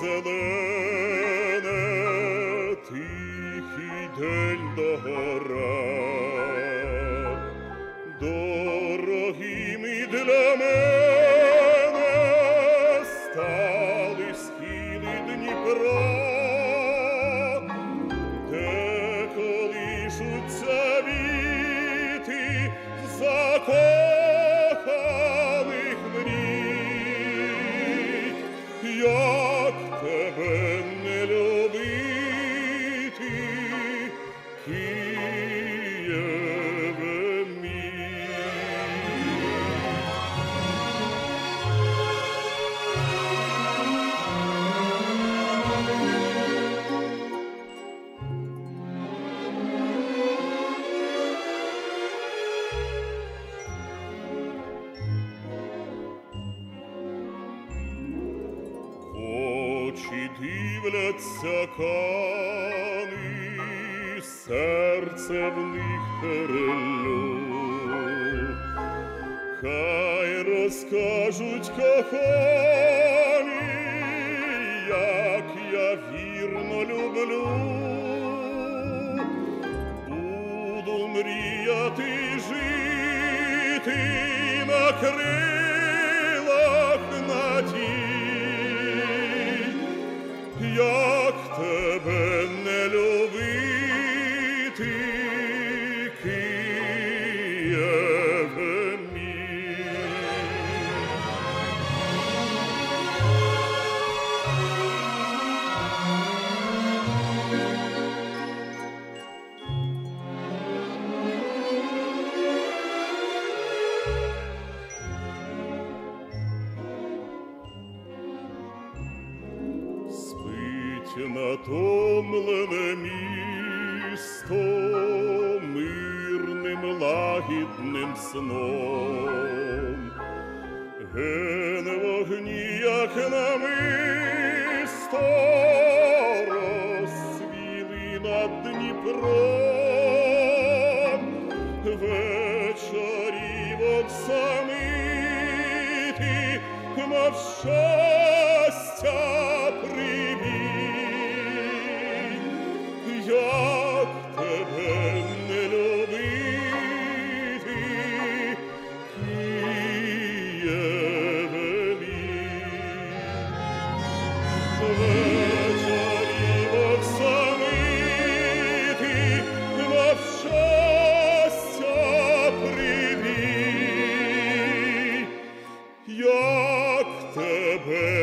зелене, тихий день догора, дорогим і для мене. Очі дивляться кани, серце в них перелю. Хай розкажуть кохані, як я вірно люблю. Буду мріяти жити на крилах надій, як тебе Спить натомлене місто мирним лагідним сном. Ген вогні, як намисто, розсвіли над Дніпром. Вечорівок самити, мов що over.